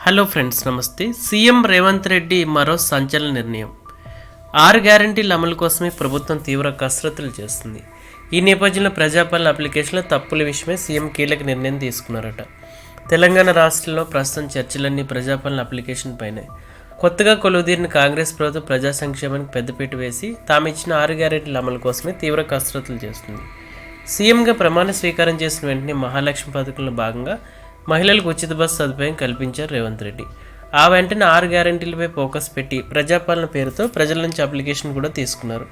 Hello friends నమస్తే. CM Revanth Reddy మరో సంచలన నిర్ణయం. ఆరు గ్యారంటీల అమలు కోసమే ప్రభుత్వం తీవ్ర కసరత్తులు చేస్తుంది. ఈ నేపథ్యంలో ప్రజాపాలన అప్లికేషన్లో తప్పుల విషయమే సీఎం కీలక నిర్ణయం తీసుకున్నారట. తెలంగాణ రాష్ట్రంలో ప్రస్తుతం చర్చలన్నీ ప్రజాపాలన అప్లికేషన్ పైనే. కొత్తగా కొలువుదీరిన కాంగ్రెస్ ప్రభుత్వం ప్రజా సంక్షేమానికి పెద్దపీట వేసి తాము ఇచ్చిన ఆరు గ్యారెంటీల అమలు కోసమే తీవ్ర కసరత్తులు చేస్తుంది. సీఎంగా ప్రమాణ స్వీకారం చేసిన వెంటనే మహాలక్ష్మి పథకంలో భాగంగా మహిళలకు ఉచిత బస్సు సదుపాయం కల్పించారు రేవంత్ రెడ్డి. ఆ వెంటనే ఆరు గ్యారెంటీలపై ఫోకస్ పెట్టి ప్రజాపాలన పేరుతో ప్రజల నుంచి అప్లికేషన్ కూడా తీసుకున్నారు.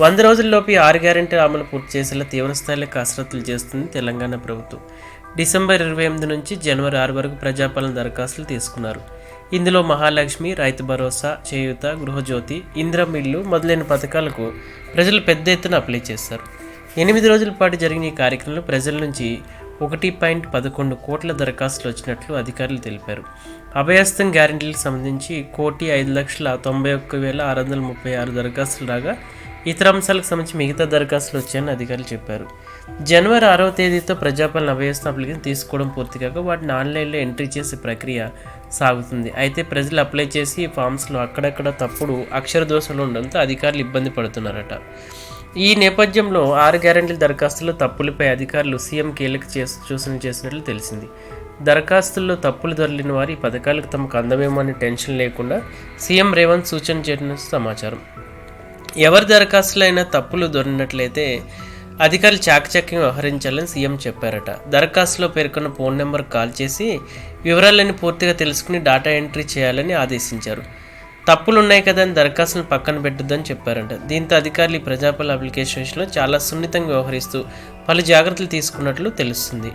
వంద రోజుల్లోపు ఆరు గ్యారెంటీల అమలు పూర్తి చేసేలా తీవ్రస్థాయిలో కసరత్తులు చేస్తుంది తెలంగాణ ప్రభుత్వం. డిసెంబర్ ఇరవై ఎనిమిది నుంచి జనవరి ఆరు వరకు ప్రజాపాలన దరఖాస్తులు తీసుకున్నారు. ఇందులో మహాలక్ష్మి రైతు భరోసా చేయూత గృహజ్యోతి ఇందిరమ్మ ఇల్లు మొదలైన పథకాలకు ప్రజలు పెద్ద ఎత్తున అప్లై చేస్తారు ఎనిమిది రోజుల పాటు జరిగిన ఈ కార్యక్రమంలో ప్రజల నుంచి ఒకటి పాయింట్ పదకొండు కోట్ల దరఖాస్తులు వచ్చినట్లు అధికారులు తెలిపారు. అభయస్థం గ్యారంటీలకు సంబంధించి కోటి ఐదు లక్షల తొంభై ఒక్క వేల ఆరు వందల ముప్పై ఆరు దరఖాస్తులు రాగా ఇతర అంశాలకు సంబంధించి మిగతా దరఖాస్తులు వచ్చాయని అధికారులు చెప్పారు. జనవరి ఆరవ తేదీతో ప్రజాపాలన అభయస్థ అప్లికేషన్ తీసుకోవడం పూర్తి కాక వాటిని ఆన్లైన్లో ఎంట్రీ చేసే ప్రక్రియ సాగుతుంది. అయితే ప్రజలు అప్లై చేసి ఫామ్స్లో అక్కడక్కడ తప్పుడు అక్షర దోషాలు ఉండడంతో అధికారులు ఇబ్బంది పడుతున్నారట. ఈ నేపథ్యంలో ఆరు గ్యారెంటీల దరఖాస్తుల్లో తప్పులపై అధికారులు సీఎం కీలక చేసి సూచన చేసినట్లు తెలిసింది. దరఖాస్తుల్లో తప్పులు దొరికిన వారి పథకాలకు తమకు అందమేమో టెన్షన్ లేకుండా సీఎం రేవంత్ సూచన చేసిన సమాచారం. ఎవరి దరఖాస్తులైనా తప్పులు దొరికినట్లయితే అధికారులు చాకచక్యం వ్యవహరించాలని సీఎం చెప్పారట. దరఖాస్తులో పేర్కొన్న ఫోన్ నెంబర్ కాల్ చేసి వివరాలన్నీ పూర్తిగా తెలుసుకుని డేటా ఎంట్రీ చేయాలని ఆదేశించారు. తప్పులు ఉన్నాయి కదా అని దరఖాస్తును పక్కన పెట్టొద్దని చెప్పారంట. దీంతో అధికారులు ఈ ప్రజాపాలన అప్లికేషన్ విషయంలో చాలా సున్నితంగా వ్యవహరిస్తూ పలు జాగ్రత్తలు తీసుకున్నట్లు తెలుస్తుంది.